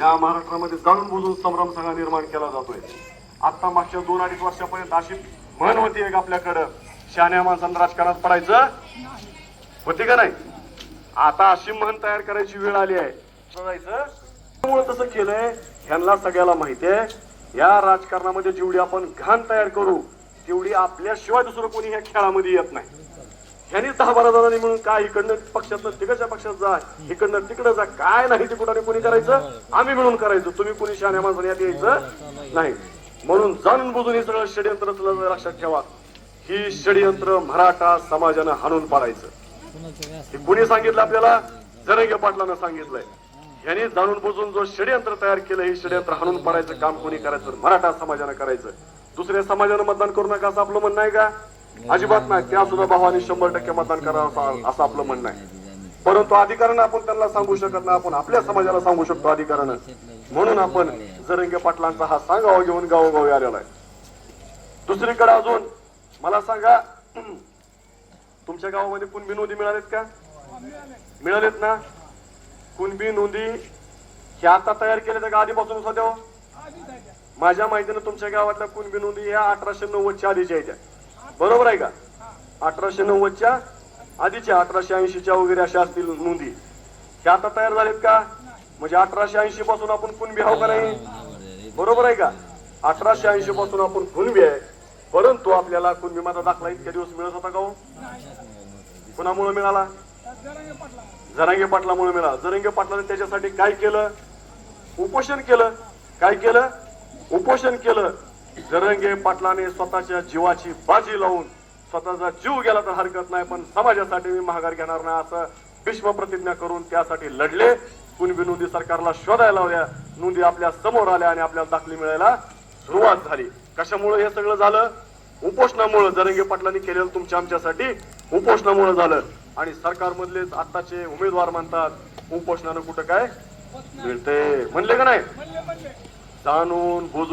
या महाराष्ट्रामध्ये जाणून बुजून संभ्रम संघ निर्माण केला जातोय. आता मागच्या दोन अडीच वर्षापर्यंत अशी म्हण होती एक आपल्याकडं. शहाण्या माणसांना राजकारणात पडायचं होती का नाही? आता अशी म्हण तयार करायची वेळ आली आहे. त्यामुळे तसं केलंय. ह्यांना सगळ्याला माहिती आहे. या राजकारणामध्ये जेवढी आपण घाण तयार करू तेवढी आपल्याशिवाय दुसरं कोणी ह्या खेळामध्ये येत नाही. ह्यानी दहा बारा जणांनी म्हणून काय इकडनं पक्षातनं तिकडच्या पक्षात जा इकडनं तिकडं जा काय नाही ते कुणी कोणी करायचं? आम्ही मिळून करायचो. तुम्ही कोणी शहाण्या माणसाने यात यायचं नाही. म्हणून जाणून बुजून हे सगळं षडयंत्र लक्षात ठेवा. ही षडयंत्र मराठा समाजानं हाणून पाडायचं. हे कुणी सांगितलं आपल्याला? जरंगे पाटलानं सांगितलंय. यांनी जाणून बुजून जो षडयंत्र तयार केलं हे षडयंत्र हाणून पाडायचं काम कोणी करायचं? मराठा समाजानं करायचं. दुसऱ्या समाजानं मतदान करू नका असं आपलं म्हणणं आहे का? अजिबात नाही. त्या सुद्धा भावाने शंभर टक्के मतदान करावं असं- आपलं म्हणणं आहे. परंतु अधिकारानं आपण त्यांना सांगू शकत नाही. आपण आपल्या समाजाला सांगू शकतो अधिकारानं. म्हणून आपण जरंगे पाटलांचा हा सांगावा घेऊन गावोगावी आलेला आहे. दुसरीकडे अजून मला सांगा तुमच्या गावामध्ये कुणबी नोंदी मिळालेत का? मिळालेत ना? कुणबी नोंदी ह्या आता तयार केल्या का आधीपासून होत्या हो. माझ्या माहितीनं तुमच्या गावातल्या कुणबी नोंदी ह्या अठराशे नव्वदच्या आधीच्या आहेत. त्या. बरोबर आहे का? अठराशे नव्वदच्या आधीच्या अठराशे ऐंशीच्या वगैरे अशा असतील नोंदी. ह्या आता तयार झालेत का? म्हणजे अठराशे ऐंशी पासून आपण कुणबी आहो का नाही? बरोबर आहे का? अठराशे ऐंशी पासून आपण कुणबी आहे परंतु आपल्याला कुणबी माझा दाखला इतक्या दिवस मिळत होता का हो? कुणामुळे मिळाला? जरांगे पाटलामुळे मिळाला. जरांगे पाटलाने त्याच्यासाठी काय केलं? उपोषण केलं. काय केलं? उपोषण केलं. जरंगे पाटलाने स्वतःच्या जीवाची बाजी लावून स्वतःचा जीव गेला तर हरकत नाही पण समाजासाठी मी महागार घेणार नाही असं भीष्म प्रतिज्ञा करून त्यासाठी लढले. कुणबी नोंदी सरकारला शोधायला लावल्या नोंदी आपल्यासमोर आल्या आणि आपल्याला दाखली मिळायला सुरुवात झाली. कशामुळे हे सगळं झालं? उपोषणामुळे. जरंगे पाटलांनी केलेलं तुमच्या आमच्यासाठी उपोषणामुळे झालं. आणि सरकारमधलेच आताचे उमेदवार म्हणतात उपोषणानं कुठं काय? मिळते म्हणले का नाही? जाणून बुजून